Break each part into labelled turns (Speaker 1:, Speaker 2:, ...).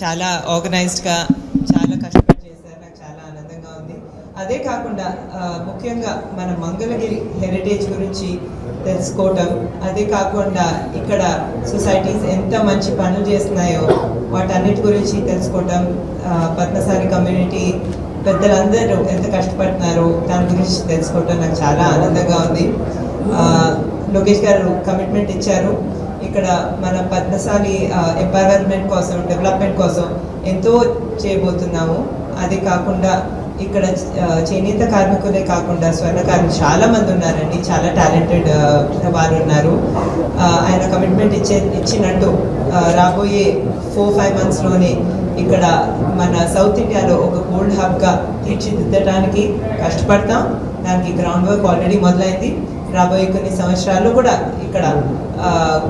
Speaker 1: చాలా ఆర్గనైజ్డ్గా చాలా కష్టపడి చేశారు. నాకు చాలా ఆనందంగా ఉంది. అదే కాకుండా ముఖ్యంగా మన మంగళగిరి హెరిటేజ్ గురించి తెలుసుకోవటం అదే కాకుండా ఇక్కడ సొసైటీస్ ఎంత మంచి పనులు చేస్తున్నాయో వాటన్నిటి గురించి తెలుసుకోవటం పద్మసారి కమ్యూనిటీ పెద్దలందరూ ఎంత కష్టపడుతున్నారో దాని గురించి తెలుసుకోవటం నాకు చాలా ఆనందంగా ఉంది. లోకేష్ గారు కమిట్మెంట్ ఇచ్చారు. ఇక్కడ మన పద్మశాలి ఎంపవర్మెంట్ కోసం డెవలప్మెంట్ కోసం ఎంతో చేయబోతున్నాము. అది కాకుండా ఇక్కడ చేనేత కార్మికులే కాకుండా స్వర్ణకారులు చాలా మంది ఉన్నారండి. చాలా టాలెంటెడ్ వారు ఉన్నారు. ఆయన కమిట్మెంట్ ఇచ్చే ఇచ్చినట్టు రాబోయే ఫోర్ ఫైవ్ మంత్స్లోనే ఇక్కడ మన సౌత్ ఇండియాలో ఒక గోల్డ్ హబ్గా తీర్చిదిద్దడానికి కష్టపడతాం. దానికి గ్రౌండ్ వర్క్ ఆల్రెడీ మొదలైంది. రాబోయే కొన్ని సంవత్సరాలు కూడా ఇక్కడ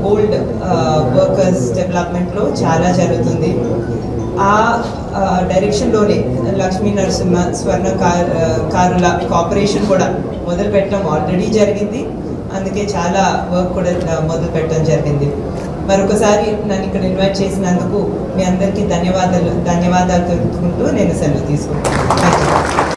Speaker 1: గోల్డ్ వర్కర్స్ డెవలప్మెంట్లో చాలా జరుగుతుంది. ఆ డైరెక్షన్లోనే లక్ష్మీ నరసింహ స్వర్ణ కార్ కారుల కార్పొరేషన్ కూడా మొదలు పెట్టడం ఆల్రెడీ జరిగింది. అందుకే చాలా వర్క్ కూడా మొదలు పెట్టడం జరిగింది. మరొకసారి నన్ను ఇక్కడ ఇన్వైట్ చేసినందుకు మీ అందరికీ ధన్యవాదాలు ధన్యవాదాలు తెలుపుకుంటూ నేను సెలవు తీసుకుంటాను థ్యాంక్ యూ